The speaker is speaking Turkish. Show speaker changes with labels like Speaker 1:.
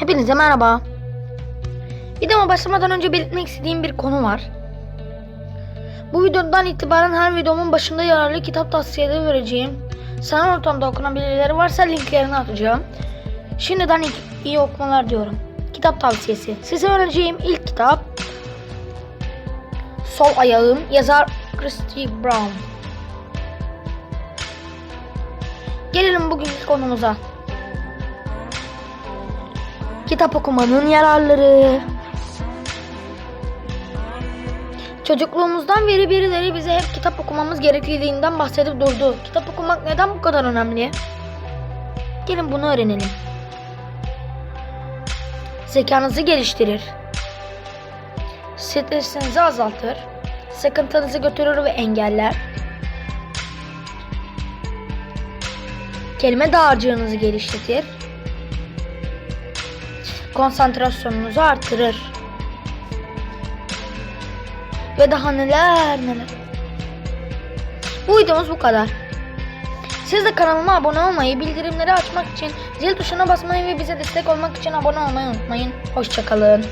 Speaker 1: Hepinize merhaba. Videoma başlamadan önce belirtmek istediğim bir konu var. Bu videodan itibaren her videomun başında yararlı kitap tavsiyeleri vereceğim. Sanal ortamda okunan birileri varsa linklerini atacağım. Şimdiden iyi okumalar diyorum. Kitap tavsiyesi. Size önereceğim ilk kitap Sol Ayağım yazar Christy Brown. Gelelim bugünkü konumuza. Kitap okumanın yararları. Çocukluğumuzdan beri birileri bize hep kitap okumamız gerekliliğinden bahsedip durdu. Kitap okumak neden bu kadar önemli? Gelin bunu öğrenelim. Zekanızı geliştirir. Stresinizi azaltır. Sıkıntınızı götürür ve engeller. Kelime dağarcığınızı geliştirir konsantrasyonunuzu artırır. Ve daha neler neler. Bu videomuz bu kadar. Siz de kanalıma abone olmayı, bildirimleri açmak için zil tuşuna basmayı ve bize destek olmak için abone olmayı unutmayın. Hoşçakalın.